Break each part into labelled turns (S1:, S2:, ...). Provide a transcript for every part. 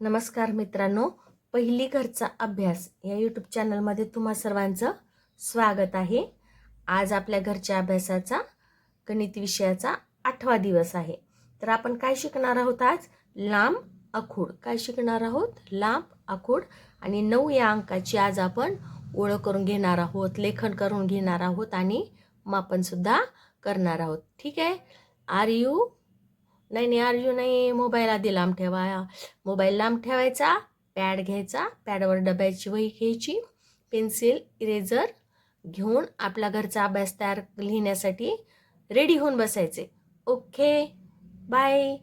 S1: नमस्कार मित्रांनो पहिली घरचा अभ्यास या यूट्यूब चॅनलमध्ये तुम्हा सर्वांचं स्वागत आहे. आज आपल्या घरच्या अभ्यासाचा गणित विषयाचा आठवा दिवस आहे. तर आपण काय शिकणार आहोत आज? लांब आखूड. काय शिकणार आहोत? लांब आखूड. आणि नऊ या अंकाची आज आपण ओळख करून घेणार आहोत लेखन करून घेणार आहोत आणि मापनसुद्धा करणार आहोत. ठीक आहे? आर यू नाही नाही आर नाही मोबाईल आधी लांब ठेवा. मोबाईल लांब ठेवायचा पॅड घ्यायचा पॅडवर डब्याची वही घ्यायची पेन्सिल इरेझर घेऊन आपला घरचा अभ्यास तयार लिहिण्यासाठी रेडी होऊन बसायचे. ओके बाय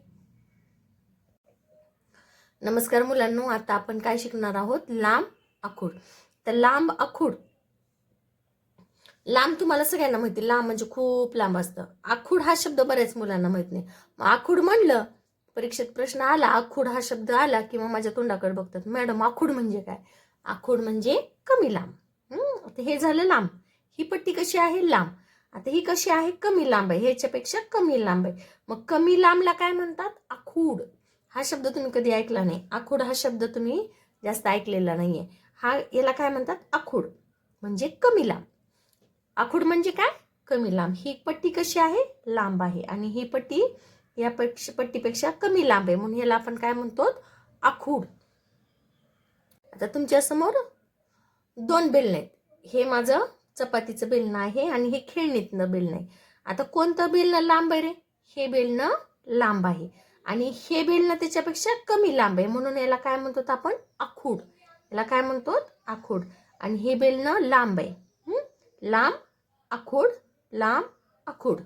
S1: नमस्कार मुलांनो आता आपण काय शिकणार आहोत? लांब आखूड. तर लांब आखूड लांब तुम्हाला सगळ्यांना माहिती लांब म्हणजे खूप लांब असतं. आखूड हा शब्द बऱ्याच मुलांना माहीत नाही. मग आखूड म्हणलं परीक्षेत प्रश्न आला आखूड हा शब्द आला की मग माझ्या तोंडाकडे बघतात मॅडम आखूड म्हणजे काय? आखूड म्हणजे कमी लांब. आता हे झालं लांब. ही पट्टी कशी आहे? लांब. आता ही कशी आहे? कमी लांब आहे. ह्याच्यापेक्षा कमी लांब आहे. मग कमी लांबला काय म्हणतात? आखूड. हा शब्द तुम्ही कधी ऐकला नाही. आखूड हा शब्द तुम्ही जास्त ऐकलेला नाहीये. हा याला काय म्हणतात? आखूड. म्हणजे कमी लांब. आखूड म्हणजे काय? कमी लांब. ही पट्टी कशी आहे? लांब आहे. आणि ही पट्टी या पक्ष पट्टीपेक्षा कमी लांब आहे. म्हणून याला आपण काय म्हणतो? आखूड. आता तुमच्यासमोर दोन बेलणे आहेत. हे माझं चपातीचं बेलणं आहे आणि हे खेळणीतनं बेलणं आहे. आता कोणतं बेलणं लांब आहे रे? हे बेलणं लांब आहे. आणि हे बेलणं त्याच्यापेक्षा कमी लांब आहे. म्हणून याला काय म्हणतो आपण? आखूड. याला काय म्हणतो? आखूड. आणि हे बेलणं लांब आहे. लांब आखूड लांब आखूड.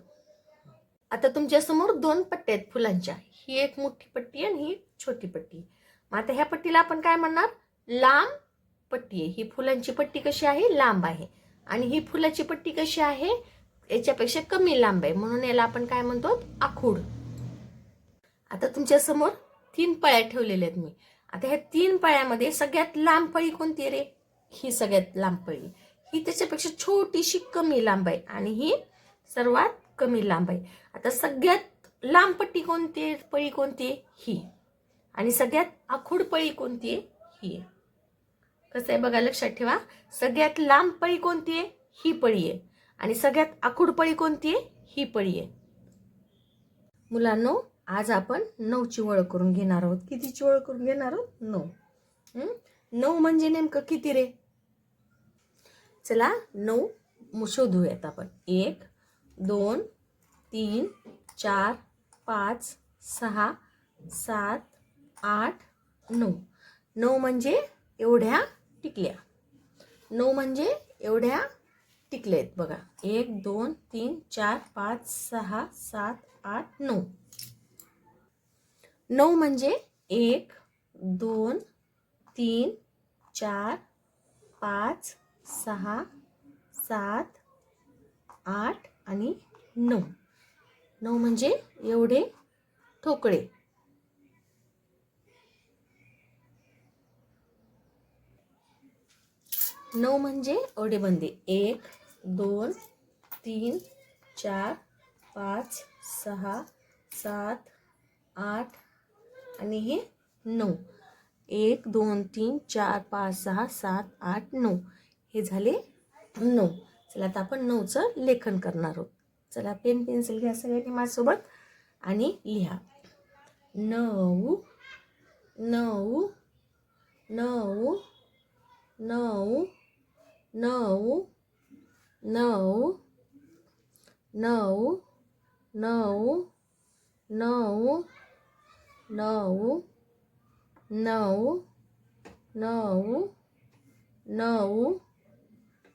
S1: आता तुमच्यासमोर दोन पट्ट्या आहेत फुलांच्या. ही एक मोठी पट्टी आणि ही छोटी पट्टी. मग आता ह्या पट्टीला आपण काय म्हणणार? लांब पट्टी आहे. ही फुलांची पट्टी कशी आहे? लांब आहे. आणि ही फुलाची पट्टी कशी आहे? याच्यापेक्षा कमी लांब आहे. म्हणून याला आपण काय म्हणतो? आखूड. आता तुमच्यासमोर तीन पळ्या ठेवलेल्या आहेत मी. आता ह्या तीन पळ्यामध्ये सगळ्यात लांब पळी कोणती आहे रे? ही सगळ्यात लांब पळी. ही त्याच्यापेक्षा छोटीशी कमी लांब आहे आणि ही सर्वात कमी लांब आहे. आता सगळ्यात लांब पट्टी कोणती आहे? पळी कोणती आहे? ही. आणि सगळ्यात आखूड पळी कोणती आहे? ही आहे. कसं आहे बघा लक्षात ठेवा. सगळ्यात लांब पळी कोणती आहे? ही पळी आहे. आणि सगळ्यात आखूड पळी कोणती आहे? ही पळी आहे. मुलांनो आज आपण नऊची ओळख करून घेणार आहोत. कितीची ओळख करून घेणार आहोत? नऊ. नऊ म्हणजे नेमकं किती रे? चला नऊ शोधूयात आपण. एक दोन तीन चार पाच सहा सात आठ नऊ. नऊ म्हणजे एवढ्या टिकल्या. नऊ म्हणजे एवढ्या टिकल्या आहेत बघा. एक दोन तीन चार पाच सहा सात आठ नऊ. नऊ म्हणजे एक दोन तीन चार पाच सहा सात आठ आणि नऊ. नऊ म्हणजे एवढे ठोकळे. नऊ म्हणजे एवढे बंदे. एक दोन तीन चार पाच सहा सात आठ आणि हे नऊ. एक दोन तीन चार पाच सहा सात आठ नऊ. हे झाले नऊ चला आता आपण नऊचं लेखन करणार आहोत चला पेन पेन्सिल घ्या सगळ्यांनी माझ्यासोबत आणि लिहा नऊ नऊ नऊ नऊ नऊ नऊ नऊ नऊ नऊ नऊ नऊ नऊ नऊ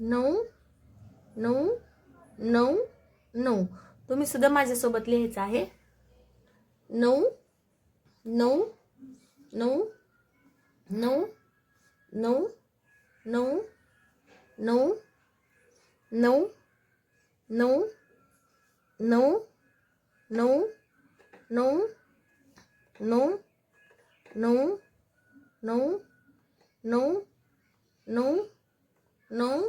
S1: नऊ नऊ नऊ नऊ तुम्ही सुद्धा माझ्यासोबत लिहायचं आहे नऊ नऊ नऊ नऊ नऊ नऊ नऊ नऊ नऊ नऊ नऊ नऊ नऊ नऊ नऊ नऊ नऊ नऊ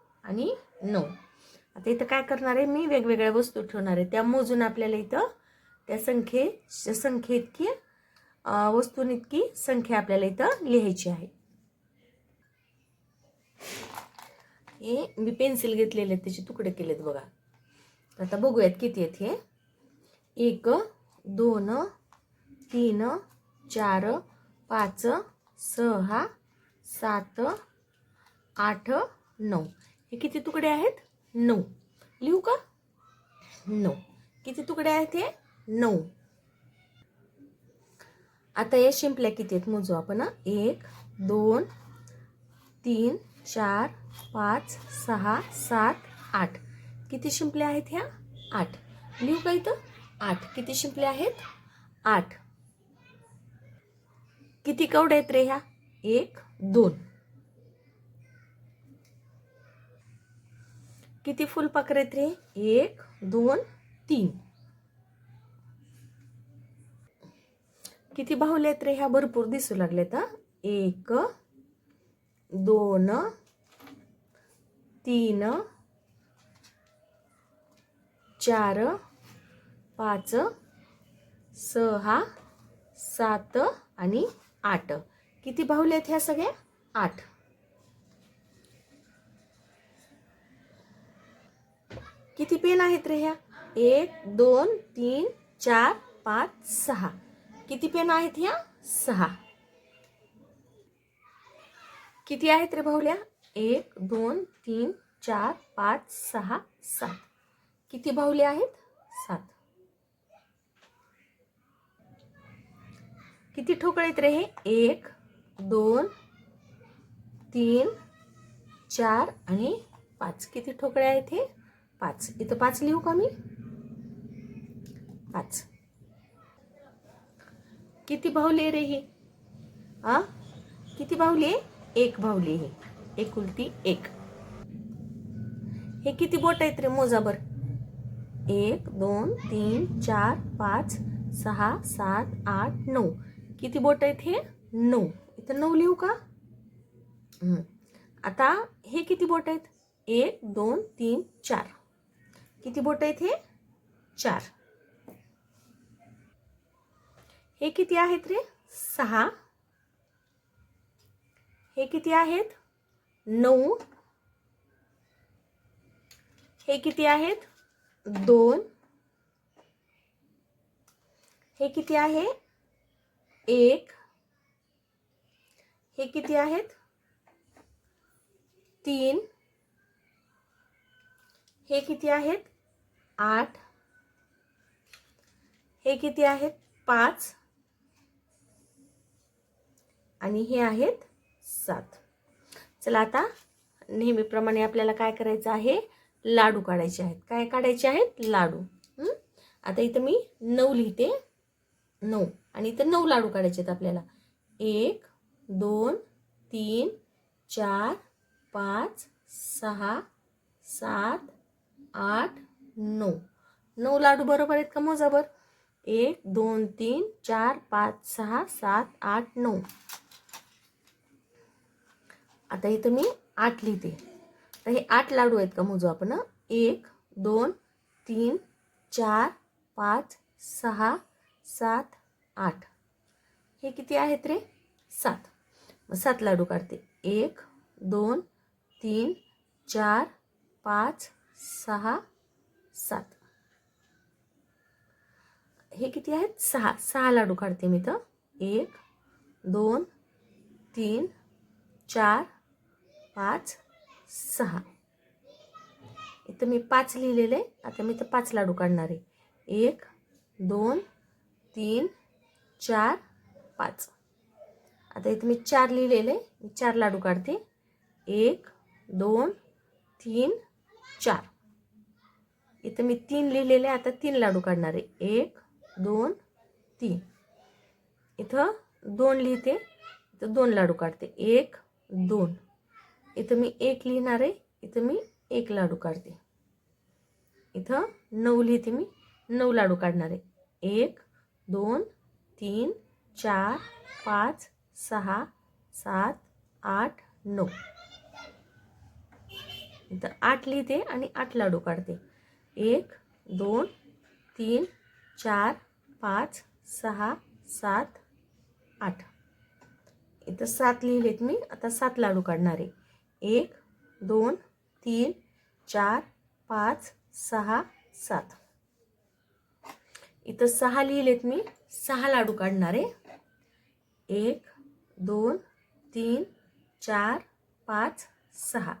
S1: आणि नऊ आता इथं काय करणार आहे? मी वेगवेगळ्या वस्तू ठेवणार आहे. त्या मोजून आपल्याला इथं त्या संख्ये संख्येइतकी अं, वस्तूंइतकी संख्या आपल्याला इथं लिहायची आहे. हे मी पेन्सिल घेतलेले आहेत त्याचे तुकडे केलेत बघा. आता बघूयात किती आहेत हे. एक दोन तीन चार पाच सहा सात आठ नऊ. हे किती तुकडे आहेत? नऊ. लिहू का? नऊ. किती तुकडे आहेत हे? नऊ. आता या शिंपल्या किती आहेत मोजू आपण एक दोन तीन चार पाच सहा सात आठ. किती शिंपल्या आहेत ह्या? आठ. लिहू का इथं? आठ. किती शिंपल्या आहेत? आठ. किती कवड्या आहेत रे ह्या? एक दोन. किती फुलपाखरे रे? एक दोन तीन. किती बाहुले आहेत रे? ह्या भरपूर दिसू लागलेत एक दोन तीन चार पाच सहा सात आणि आठ. किती बाहुले आहेत ह्या सगळ्या? आठ. किती पेन आहेत रे ह्या? एक दोन तीन चार पाच सहा. किती पेन आहेत ह्या? सहा. किती आहेत रे भाऊल्या? एक दोन तीन चार पाच सहा सात. किती बाहुले आहेत? सात. किती ठोकळे आहेत रे हे? एक दोन तीन चार आणि पाच. किती ठोकळे आहेत हे? पाच. इथं पाच लिहू का मी? पाच. किती बाहुले रे हे? आ? किती बाहुले एक बाहुली हे. एक उलटी एक. हे किती बोट आहेत रे? मोजाबर एक दोन तीन चार पाच सहा सात आठ नऊ. किती बोट आहेत हे? नऊ. इथं नऊ लिहू का? आता हे किती बोट आहेत? एक दोन तीन चार. किती बोट आहेत चार. हे किती आहेत रे? सहा. हे किती आहेत? नऊ. हे किती आहेत? दोन. हे किती आहे? एक. हे किती आहेत? तीन. हे किती आहेत? आठ. हे किती आहेत? पाच. आणि हे आहेत सात. चला आता नेहमीप्रमाणे आपल्याला काय करायचं आहे? लाडू काढायचे आहेत. काय काढायचे आहेत? लाडू. आता इथं मी नऊ लिहिते. नऊ. आणि इथं नऊ लाडू काढायचे आहेत आपल्याला. एक दोन तीन चार पाच सहा सात आठ नऊ. नऊ लाडू बरोबर आहेत का मोजाबर एक दोन तीन चार पाच सहा सात आठ नऊ. आता इथं मी आठ लिहिते. तर हे आठ लाडू आहेत का मोजू आपण एक दोन तीन चार पाच सहा सात आठ. हे किती आहेत रे? सात. मग सात लाडू काढते. एक दोन तीन चार पाच सहा सात. हे किती आहेत? सहा. सहा लाडू काढते मी तर एक दोन तीन चार पाच सहा. इथं मी पाच लिहिलेले. आहे. आता मी तर पाच लाडू काढणार आहे. एक दोन तीन चार पाच. आता इथं मी चार लिहिलेले. आहे. मी चार लाडू काढते. एक दोन तीन चार. इथं मी तीन लिहिलेले आहे. आता तीन लाडू काढणार आहे. एक दोन तीन. इथं दोन लिहिते इथं दोन लाडू काढते. एक दोन. इथं मी एक लिहिणार आहे इथं मी एक लाडू काढते. इथं नऊ लिहिते मी नऊ लाडू काढणार आहे. एक दोन तीन चार पाच सहा सात आठ नऊ. इथं आठ लिहिते आणि आठ लाडू काढते. एक दोन तीन चार पाच सहा सात आठ. इथं सात लिहिलेत मी आता सात लाडू काढणार आहे. एक दोन तीन चार पाच सहा सात. इथं सहा लिहिलेत मी सहा लाडू काढणार आहे. एक दोन तीन चार पाच सहा.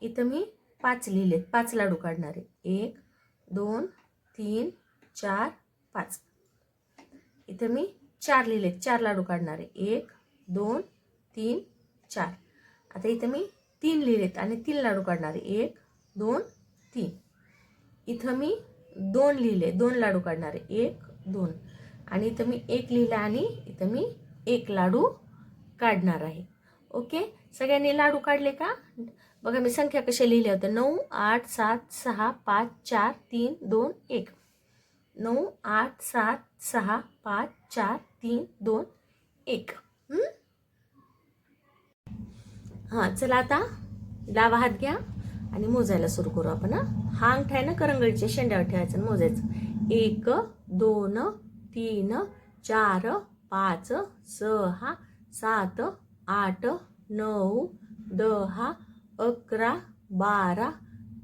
S1: इथं मी पाच लिहिलेत पाच लाडू काढणार. आहे एक दोन तीन चार पाच. इथं मी चार लिहिलेत चार लाडू काढणार. आहे एक दोन तीन चार. आता इथं मी तीन लिहिलेत आणि तीन लाडू काढणार. आहे एक दोन तीन. इथं मी दोन लिहिले दोन लाडू काढणार. आहे एक दोन. आणि इथं मी एक लिहिलं आणि इथं मी एक लाडू काढणार आहे. ओके? सगळ्यांनी लाडू काढले का? बघा मी संख्या कशा लिहिल्या होत्या नऊ आठ सात सहा पाच चार तीन दोन एक. नऊ आठ सात सहा पाच चार तीन दोन एक. हां चला आता डावा हात घ्या आणि मोजायला सुरू करू आपण हा अंगठा आहे ना करंगळीच्या शेंड्यावर ठेवायचं आणि मोजायचं. एक दोन तीन चार पाच सहा सात आठ नऊ दहा अकरा बारा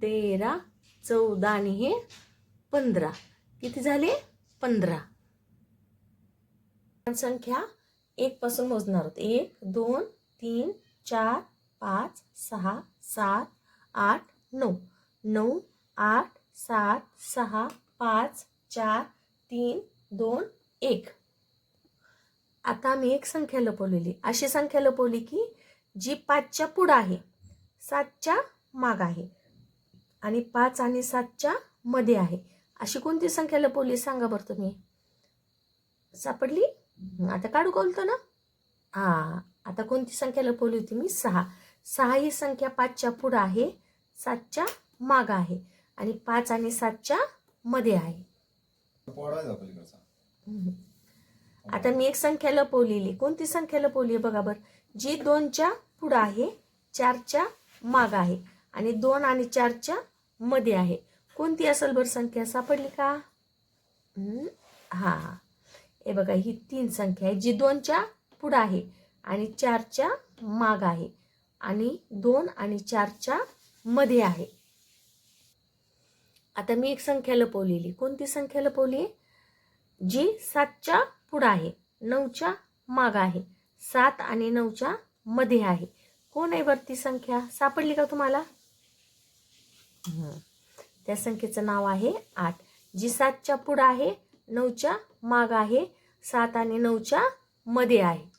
S1: तेरा चौदा आणि हे पंधरा. किती झाले? पंधरा. संख्या एक पासून मोजणार आहोत. एक दोन तीन चार पाच सहा सात आठ नऊ. नऊ आठ सात सहा पाच चार तीन दोन एक. आता मी एक संख्या लपवलेली. अशी संख्या लपवली की जी पाचच्या पुढं आहे सातच्या माग आहे आणि पाच आणि सातच्या मध्ये आहे. अशी कोणती संख्या लपवली सांगा बरं तुम्ही. सापडली? आता काढू बोलतो ना? हा आता कोणती संख्या लपवली होती मी? सहा. सहा ही संख्या पाचच्या पुढं आहे सातच्या माग आहे आणि पाच आणि सातच्या मध्ये आहे. आता मी एक संख्या लपवलेली. कोणती संख्या लपवली आहे बघा बरं. जी दोनच्या पुढं आहे चारच्या माग आहे आणि दोन आणि चारच्या मध्ये आहे. कोणती असेल बरं संख्या? सापडली का? हां हा. हे बघा ही तीन संख्या आहे. जी दोनच्या पुढं आहे आणि चारच्या माग आहे आणि दोन आणि चारच्या मध्ये आहे. आता मी एक संख्या लपवलेली. कोणती संख्या लपवली? आहे जी सातच्या पुढं आहे. नऊच्या माग आहे. सात आणि नऊच्या मध्ये आहे. कोण आहे वरती संख्या? सापडली का तुम्हाला? त्या संख्येचं नाव आहे आठ. जी सातच्या पुढं आहे नऊच्या माग आहे सात आणि नऊच्या मध्ये आहे.